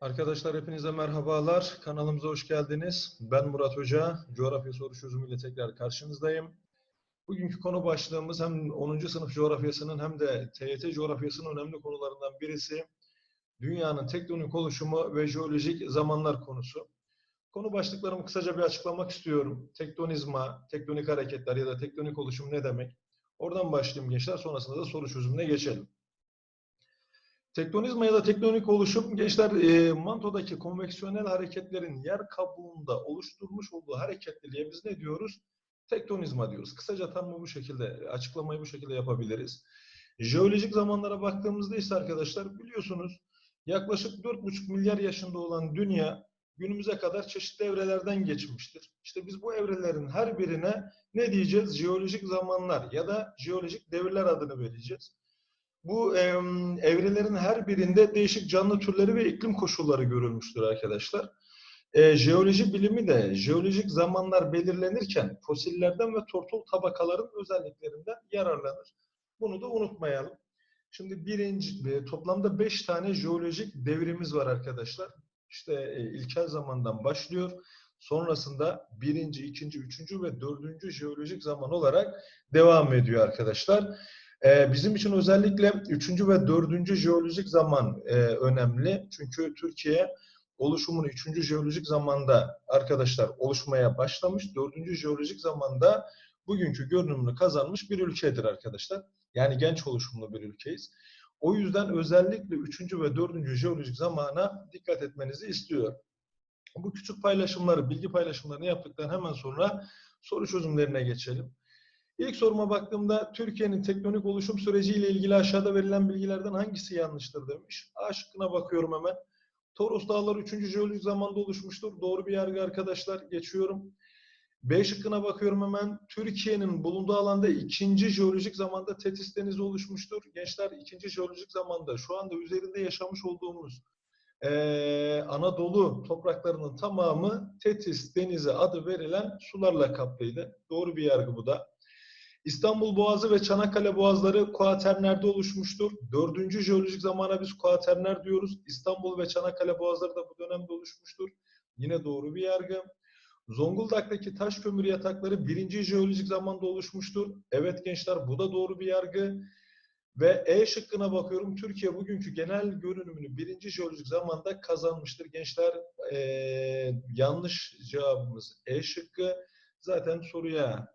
Arkadaşlar hepinize merhabalar. Kanalımıza hoş geldiniz. Ben Murat Hoca. Coğrafya soru çözümüyle tekrar karşınızdayım. Bugünkü konu başlığımız hem 10. sınıf coğrafyasının hem de TYT coğrafyasının önemli konularından birisi. Dünyanın tektonik oluşumu ve jeolojik zamanlar konusu. Konu başlıklarımı kısaca bir açıklamak istiyorum. Tektonizma, tektonik hareketler ya da tektonik oluşum ne demek? Oradan başlayayım gençler. Sonrasında da soru çözümüne geçelim. Tektonizma ya da tektonik oluşum gençler e, mantodaki konveksiyonel hareketlerin yer kabuğunda oluşturmuş olduğu hareketliliğe biz ne diyoruz? Tektonizma diyoruz. Kısaca tanımı bu şekilde, açıklamayı bu şekilde yapabiliriz. Jeolojik zamanlara baktığımızda ise arkadaşlar biliyorsunuz yaklaşık 4,5 milyar yaşında olan dünya günümüze kadar çeşitli evrelerden geçmiştir. İşte biz bu evrelerin her birine ne diyeceğiz? Jeolojik zamanlar ya da jeolojik devirler adını vereceğiz. Bu e, evrelerin her birinde değişik canlı türleri ve iklim koşulları görülmüştür arkadaşlar. E, jeoloji bilimi de jeolojik zamanlar belirlenirken fosillerden ve tortul tabakaların özelliklerinden yararlanır. Bunu da unutmayalım. Şimdi birinci, toplamda beş tane jeolojik devrimiz var arkadaşlar. İşte e, ilkel zamandan başlıyor. Sonrasında birinci, ikinci, üçüncü ve dördüncü jeolojik zaman olarak devam ediyor arkadaşlar. Ee, bizim için özellikle üçüncü ve dördüncü jeolojik zaman e, önemli. Çünkü Türkiye oluşumunu üçüncü jeolojik zamanda arkadaşlar oluşmaya başlamış. Dördüncü jeolojik zamanda bugünkü görünümünü kazanmış bir ülkedir arkadaşlar. Yani genç oluşumlu bir ülkeyiz. O yüzden özellikle üçüncü ve dördüncü jeolojik zamana dikkat etmenizi istiyor. Bu küçük paylaşımları, bilgi paylaşımlarını yaptıktan hemen sonra soru çözümlerine geçelim. İlk soruma baktığımda Türkiye'nin tektonik oluşum süreciyle ilgili aşağıda verilen bilgilerden hangisi yanlıştır demiş. A şıkkına bakıyorum hemen. Toros Dağları 3. jeolojik zamanda oluşmuştur. Doğru bir yargı arkadaşlar. Geçiyorum. B şıkkına bakıyorum hemen. Türkiye'nin bulunduğu alanda ikinci jeolojik zamanda Tetis Denizi oluşmuştur. Gençler ikinci jeolojik zamanda şu anda üzerinde yaşamış olduğumuz ee, Anadolu topraklarının tamamı Tetis Denizi adı verilen sularla kaplıydı. Doğru bir yargı bu da. İstanbul Boğazı ve Çanakkale Boğazları kuaternerde oluşmuştur. Dördüncü jeolojik zamana biz kuaterner diyoruz. İstanbul ve Çanakkale Boğazları da bu dönemde oluşmuştur. Yine doğru bir yargı. Zonguldak'taki taş kömür yatakları birinci jeolojik zamanda oluşmuştur. Evet gençler bu da doğru bir yargı. Ve E şıkkına bakıyorum. Türkiye bugünkü genel görünümünü birinci jeolojik zamanda kazanmıştır. Gençler ee, yanlış cevabımız E şıkkı zaten soruya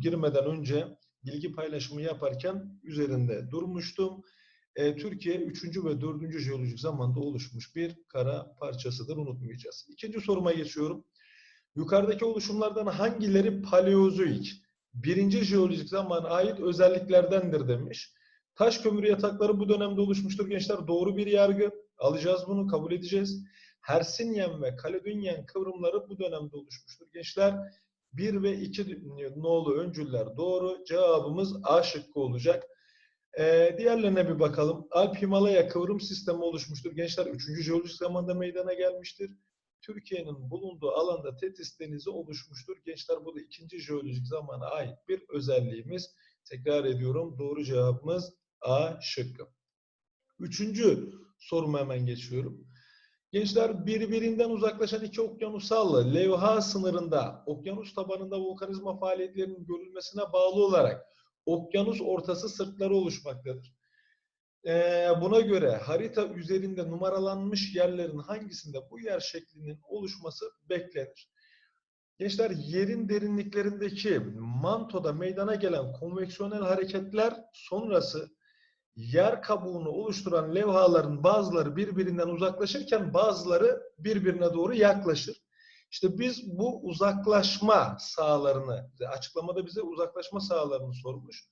girmeden önce bilgi paylaşımı yaparken üzerinde durmuştum. E, Türkiye 3. ve 4. jeolojik zamanda oluşmuş bir kara parçasıdır unutmayacağız. İkinci soruma geçiyorum. Yukarıdaki oluşumlardan hangileri paleozoik, birinci jeolojik zamana ait özelliklerdendir demiş. Taş kömür yatakları bu dönemde oluşmuştur gençler. Doğru bir yargı. Alacağız bunu, kabul edeceğiz. Hersinyen ve Kaledonyen kıvrımları bu dönemde oluşmuştur gençler. 1 ve 2 nolu öncüller doğru. Cevabımız A şıkkı olacak. Ee, diğerlerine bir bakalım. Alp Himalaya kıvrım sistemi oluşmuştur. Gençler 3. jeolojik zamanda meydana gelmiştir. Türkiye'nin bulunduğu alanda Tetis Denizi oluşmuştur. Gençler bu da 2. jeolojik zamana ait bir özelliğimiz. Tekrar ediyorum. Doğru cevabımız A şıkkı. Üçüncü soruma hemen geçiyorum. Gençler birbirinden uzaklaşan iki okyanusal levha sınırında okyanus tabanında volkanizma faaliyetlerinin görülmesine bağlı olarak okyanus ortası sırtları oluşmaktadır. Ee, buna göre harita üzerinde numaralanmış yerlerin hangisinde bu yer şeklinin oluşması beklenir? Gençler yerin derinliklerindeki mantoda meydana gelen konveksiyonel hareketler sonrası yer kabuğunu oluşturan levhaların bazıları birbirinden uzaklaşırken bazıları birbirine doğru yaklaşır. İşte biz bu uzaklaşma sahalarını, açıklamada bize uzaklaşma sahalarını sormuş.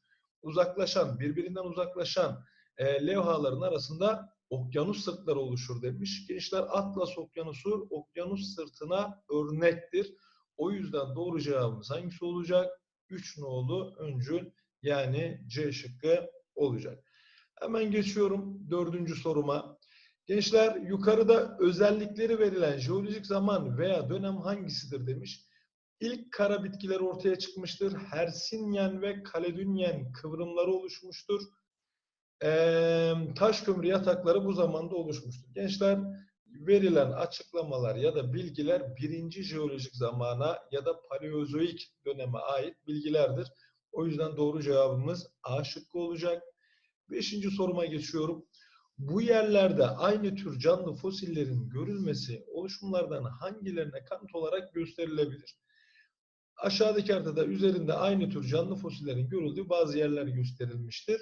Uzaklaşan, birbirinden uzaklaşan e, levhaların arasında okyanus sırtları oluşur demiş. Gençler Atlas Okyanusu okyanus sırtına örnektir. O yüzden doğru cevabımız hangisi olacak? 3 nolu öncül yani C şıkkı olacak. Hemen geçiyorum dördüncü soruma. Gençler yukarıda özellikleri verilen jeolojik zaman veya dönem hangisidir demiş. İlk kara bitkiler ortaya çıkmıştır. Hersinyen ve Kaledonyen kıvrımları oluşmuştur. Ee, taş kömür yatakları bu zamanda oluşmuştur. Gençler verilen açıklamalar ya da bilgiler birinci jeolojik zamana ya da paleozoik döneme ait bilgilerdir. O yüzden doğru cevabımız A şıkkı olacak. Beşinci soruma geçiyorum. Bu yerlerde aynı tür canlı fosillerin görülmesi oluşumlardan hangilerine kanıt olarak gösterilebilir? Aşağıdaki haritada üzerinde aynı tür canlı fosillerin görüldüğü bazı yerler gösterilmiştir.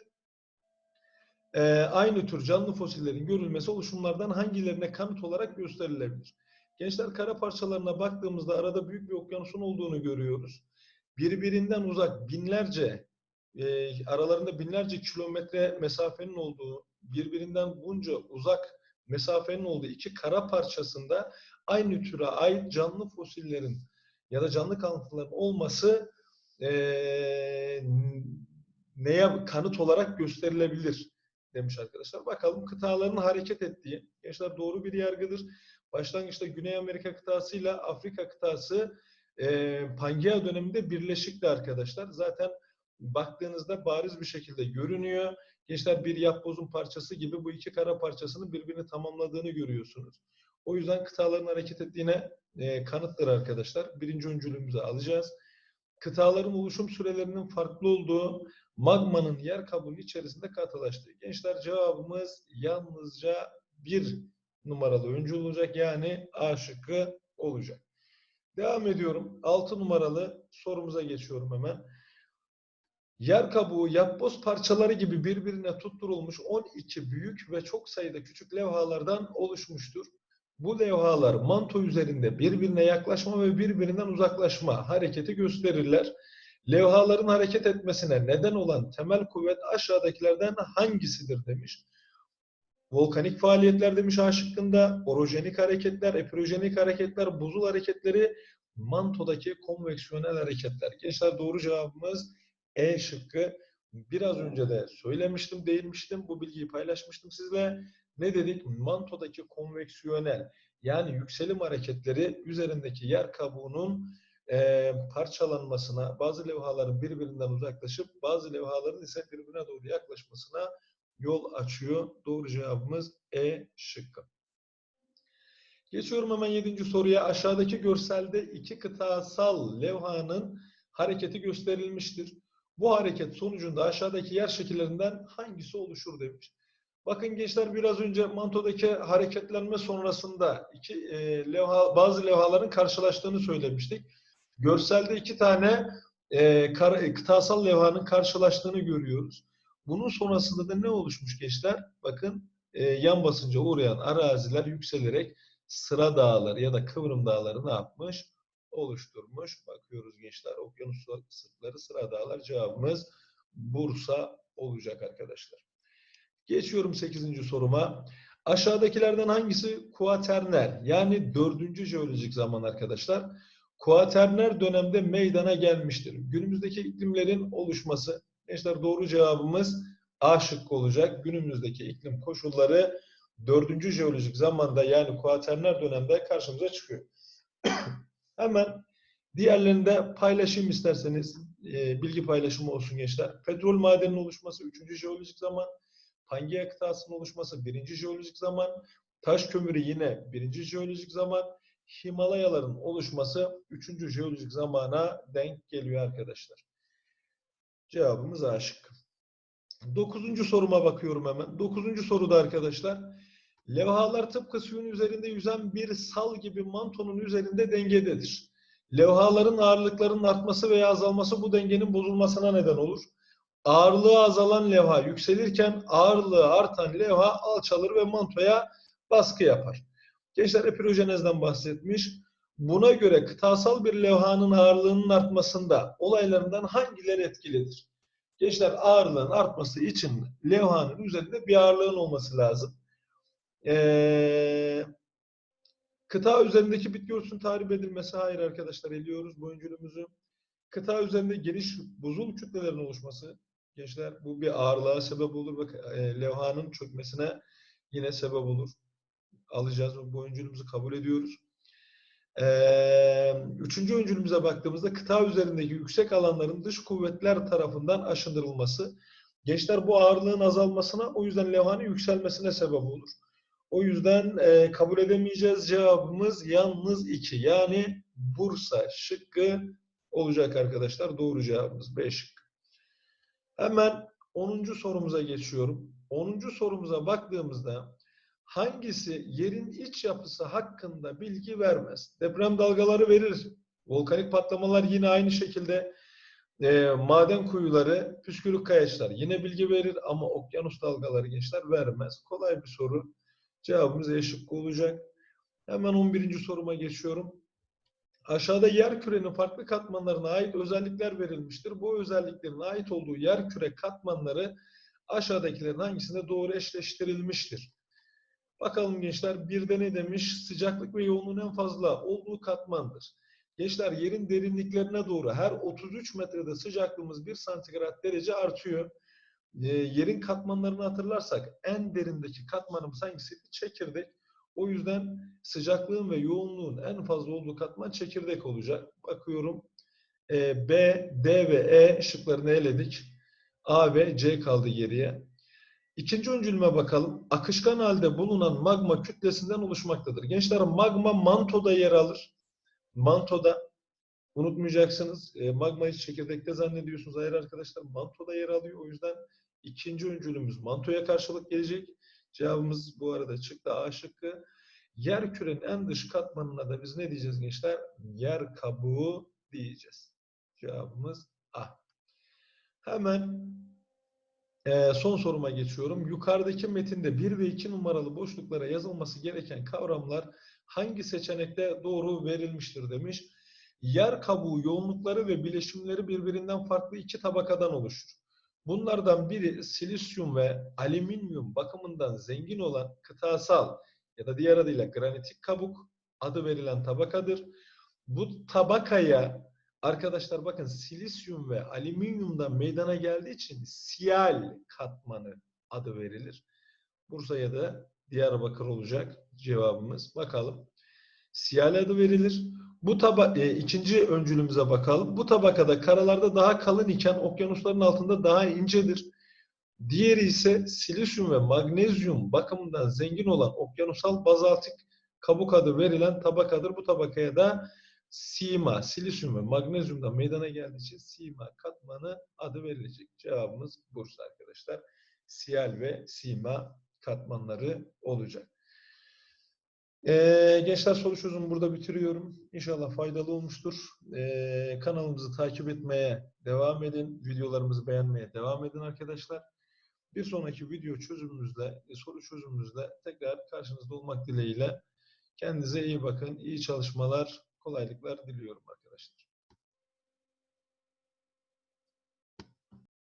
Ee, aynı tür canlı fosillerin görülmesi oluşumlardan hangilerine kanıt olarak gösterilebilir? Gençler kara parçalarına baktığımızda arada büyük bir okyanusun olduğunu görüyoruz. Birbirinden uzak binlerce, e, aralarında binlerce kilometre mesafenin olduğu, birbirinden bunca uzak mesafenin olduğu iki kara parçasında aynı türe ait canlı fosillerin ya da canlı kalıntıların olması e, neye kanıt olarak gösterilebilir demiş arkadaşlar. Bakalım kıtaların hareket ettiği, gençler doğru bir yargıdır. Başlangıçta Güney Amerika kıtası ile Afrika kıtası e, Pangea döneminde birleşikti arkadaşlar. Zaten baktığınızda bariz bir şekilde görünüyor. Gençler bir yapbozun parçası gibi bu iki kara parçasının birbirini tamamladığını görüyorsunuz. O yüzden kıtaların hareket ettiğine e, kanıttır arkadaşlar. Birinci öncülümüzü alacağız. Kıtaların oluşum sürelerinin farklı olduğu magmanın yer kabuğunun içerisinde katılaştığı. Gençler cevabımız yalnızca bir numaralı öncü olacak. Yani A şıkkı olacak. Devam ediyorum. 6 numaralı sorumuza geçiyorum hemen. Yer kabuğu yapboz parçaları gibi birbirine tutturulmuş 12 büyük ve çok sayıda küçük levhalardan oluşmuştur. Bu levhalar manto üzerinde birbirine yaklaşma ve birbirinden uzaklaşma hareketi gösterirler. Levhaların hareket etmesine neden olan temel kuvvet aşağıdakilerden hangisidir demiş. Volkanik faaliyetler demiş A şıkkında, orojenik hareketler, epirojenik hareketler, buzul hareketleri, mantodaki konveksiyonel hareketler. Gençler doğru cevabımız E şıkkı. Biraz önce de söylemiştim, değinmiştim. Bu bilgiyi paylaşmıştım sizle. Ne dedik? Mantodaki konveksiyonel yani yükselim hareketleri üzerindeki yer kabuğunun e, parçalanmasına, bazı levhaların birbirinden uzaklaşıp bazı levhaların ise birbirine doğru yaklaşmasına yol açıyor. Doğru cevabımız E şıkkı. Geçiyorum hemen yedinci soruya. Aşağıdaki görselde iki kıtasal levhanın hareketi gösterilmiştir. Bu hareket sonucunda aşağıdaki yer şekillerinden hangisi oluşur demiş. Bakın gençler biraz önce mantodaki hareketlenme sonrasında iki e, levha, bazı levhaların karşılaştığını söylemiştik. Görselde iki tane e, kar, kıtasal levhanın karşılaştığını görüyoruz. Bunun sonrasında da ne oluşmuş gençler? Bakın e, yan basınca uğrayan araziler yükselerek sıra dağları ya da kıvrım dağları ne yapmış? Oluşturmuş. Bakıyoruz gençler okyanus sırtları sıra dağlar cevabımız Bursa olacak arkadaşlar. Geçiyorum 8. soruma. Aşağıdakilerden hangisi kuaterner yani dördüncü jeolojik zaman arkadaşlar? Kuaterner dönemde meydana gelmiştir. Günümüzdeki iklimlerin oluşması. Gençler doğru cevabımız A şıkkı olacak. Günümüzdeki iklim koşulları dördüncü jeolojik zamanda yani kuaterner dönemde karşımıza çıkıyor. Hemen diğerlerini de paylaşayım isterseniz. E, bilgi paylaşımı olsun gençler. Petrol madeninin oluşması üçüncü jeolojik zaman. Pangea kıtasının oluşması birinci jeolojik zaman. Taş kömürü yine birinci jeolojik zaman. Himalayaların oluşması üçüncü jeolojik zamana denk geliyor arkadaşlar. Cevabımız A şıkkı. Dokuzuncu soruma bakıyorum hemen. Dokuzuncu soruda arkadaşlar. Levhalar tıpkı suyun üzerinde yüzen bir sal gibi mantonun üzerinde dengededir. Levhaların ağırlıklarının artması veya azalması bu dengenin bozulmasına neden olur. Ağırlığı azalan levha yükselirken ağırlığı artan levha alçalır ve mantoya baskı yapar. Gençler epirojenezden bahsetmiş. Buna göre kıtasal bir levhanın ağırlığının artmasında olaylarından hangileri etkilidir? Gençler ağırlığın artması için levhanın üzerinde bir ağırlığın olması lazım. Ee, kıta üzerindeki bitki örtüsünün tahrip edilmesi hayır arkadaşlar eliyoruz bu öncülümüzü. Kıta üzerinde geniş buzul kütlelerin oluşması gençler bu bir ağırlığa sebep olur ve levhanın çökmesine yine sebep olur. Alacağız bu öncülümüzü kabul ediyoruz. Ee, üçüncü öncülümüze baktığımızda kıta üzerindeki yüksek alanların dış kuvvetler tarafından aşındırılması. Gençler bu ağırlığın azalmasına o yüzden levhanın yükselmesine sebep olur. O yüzden e, kabul edemeyeceğiz. Cevabımız yalnız 2. Yani Bursa şıkkı olacak arkadaşlar. Doğru cevabımız B şıkkı. Hemen 10. sorumuza geçiyorum. 10. sorumuza baktığımızda hangisi yerin iç yapısı hakkında bilgi vermez? Deprem dalgaları verir. Volkanik patlamalar yine aynı şekilde e, maden kuyuları, püskürük kayaçlar yine bilgi verir ama okyanus dalgaları gençler vermez. Kolay bir soru. Cevabımız E şıkkı olacak. Hemen 11. soruma geçiyorum. Aşağıda yer kürenin farklı katmanlarına ait özellikler verilmiştir. Bu özelliklerin ait olduğu yer küre katmanları aşağıdakilerin hangisinde doğru eşleştirilmiştir? Bakalım gençler birde ne demiş? Sıcaklık ve yoğunluğun en fazla olduğu katmandır. Gençler yerin derinliklerine doğru her 33 metrede sıcaklığımız 1 santigrat derece artıyor. E, yerin katmanlarını hatırlarsak en derindeki katmanımız hangisiydi? Çekirdek. O yüzden sıcaklığın ve yoğunluğun en fazla olduğu katman çekirdek olacak. Bakıyorum e, B, D ve E şıklarını eledik. A ve C kaldı geriye. İkinci öncülüme bakalım. Akışkan halde bulunan magma kütlesinden oluşmaktadır. Gençler magma mantoda yer alır. Mantoda unutmayacaksınız. E, magmayı çekirdekte zannediyorsunuz. Hayır arkadaşlar mantoda yer alıyor. O yüzden ikinci öncülümüz mantoya karşılık gelecek. Cevabımız bu arada çıktı A şıkkı. Yer kürenin en dış katmanına da biz ne diyeceğiz gençler? Yer kabuğu diyeceğiz. Cevabımız A. Hemen e, son soruma geçiyorum. Yukarıdaki metinde 1 ve 2 numaralı boşluklara yazılması gereken kavramlar hangi seçenekte doğru verilmiştir demiş. Yer kabuğu yoğunlukları ve bileşimleri birbirinden farklı iki tabakadan oluşur. Bunlardan biri silisyum ve alüminyum bakımından zengin olan kıtasal ya da diğer adıyla granitik kabuk adı verilen tabakadır. Bu tabakaya arkadaşlar bakın silisyum ve alüminyumdan meydana geldiği için siyal katmanı adı verilir. Bursa'ya da Diyarbakır olacak cevabımız. Bakalım. Siyal adı verilir. Bu taba e, ikinci öncülümüze bakalım. Bu tabakada karalarda daha kalın iken okyanusların altında daha incedir. Diğeri ise silisyum ve magnezyum bakımından zengin olan okyanusal bazaltik kabuk adı verilen tabakadır. Bu tabakaya da sima, silisyum ve magnezyumdan meydana geldiği için sima katmanı adı verilecek. Cevabımız Bursa arkadaşlar. Siyal ve sima katmanları olacak. Ee, gençler soru çözümü burada bitiriyorum. İnşallah faydalı olmuştur. Ee, kanalımızı takip etmeye devam edin. Videolarımızı beğenmeye devam edin arkadaşlar. Bir sonraki video çözümümüzde, soru çözümümüzde tekrar karşınızda olmak dileğiyle. Kendinize iyi bakın, iyi çalışmalar, kolaylıklar diliyorum.